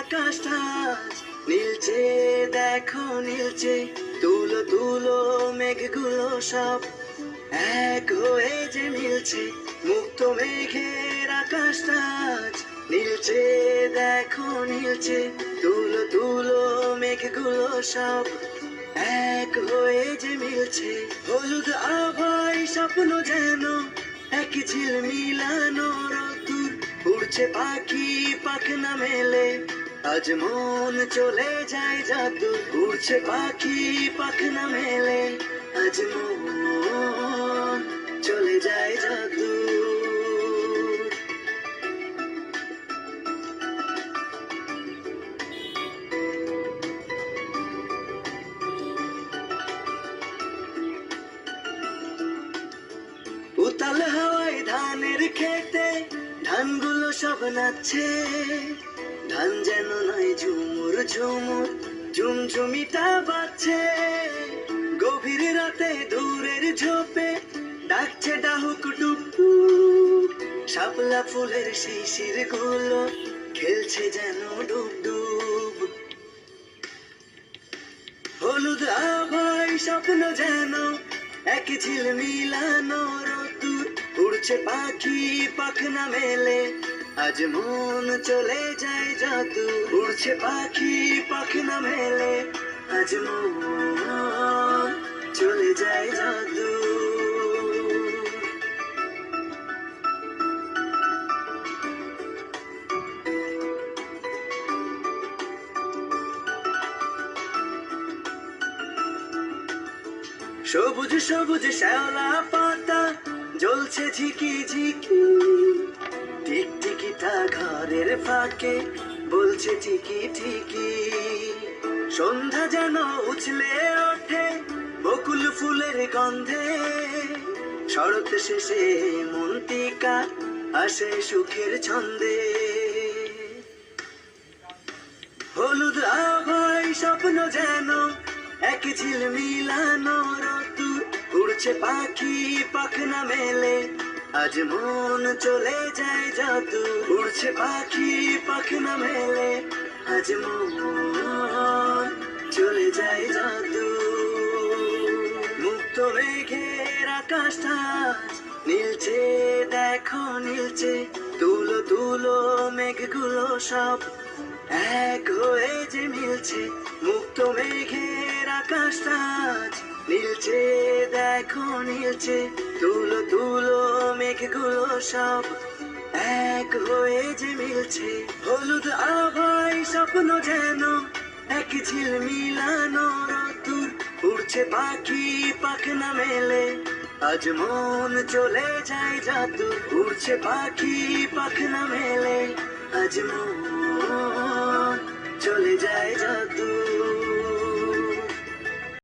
আকাশটা নীলচে, দেখো নীলচে, তুলো তুলো মেঘগুলো সব। এক হয়ে যে মিলছে মুক্ত মেঘের আকাশটা নীলচে, দেখো নীলচে, তুলো তুলো মেঘগুলো সব। এক হয়ে যে মিলছে হলুদ আভাই স্বপ্ন যেন, এক ঝিল মিলানো রতুর। উড়ছে পাখি পাখনা মেলে। আজ মন চলে যায় জাদু, উড়ছে পাখি পাখনা মেলে। আজ মন চলে যায় জাদু। উতাল হাওয়ায় ধানের খেতে ধানগুলো সব নাচছে। ধান যেন নয় ঝুমুর ঝুমুর ঝুমঝুমিটা বাজছে। গভীর রাতে দূরের ঝোপে ডাকছে ডাহুক ডুবু শাপলা ফুলের শিশিরগুলো খেলছে যেন ডুব ডুব হলুদ আভাই স্বপ্ন যেন এক ঝিল মিলানো রতুর উড়ছে পাখি পাখনা মেলে আজ মন চলে যায় জাদু। উড়ছে পাখি পাখনা মেলে। আজ মন চলে যায় জাদু। সবুজ সবুজ শ্যাওলা পাতা জ্বলছে ঝিকি ঝিকি। ঘরের ফাঁকে, বলছে ঠিকি ঠিকি সন্ধ্যা যেন উছলে ওঠে বকুল ফুলের গন্ধে। শরৎ শেষে মন্তিকা আসে সুখের ছন্দে। হলুদ আভাই স্বপ্ন যেন এক ঝিল মিলানো রতু, উড়ছে পাখি, পাখনা মেলে। আজ মন চলে যায় জাদু। উড়ছে পাখি, পাখনা মেলে। আজ মন চলে যায় জাদু। মুক্ত মেঘের আকাশটা নীলচে দেখো নীলচে। তুলো তুলো মেঘগুলো সব এক হয়ে যে মিলছে। মুক্ত মেঘের আকাশটা নীলচে দেখো নীলচে। তুলো তুলো মেঘগুলো সব এক হয়ে যে মিলছে। হলুদ আভাই স্বপ্ন যেন এক ঝিল মিলানো রতুর। উড়ছে পাখি পাখনা মেলে, আজ মন চলে যায় জাদু উড়ছে পাখি পাখনা মেলে, আজ মন চলে যায়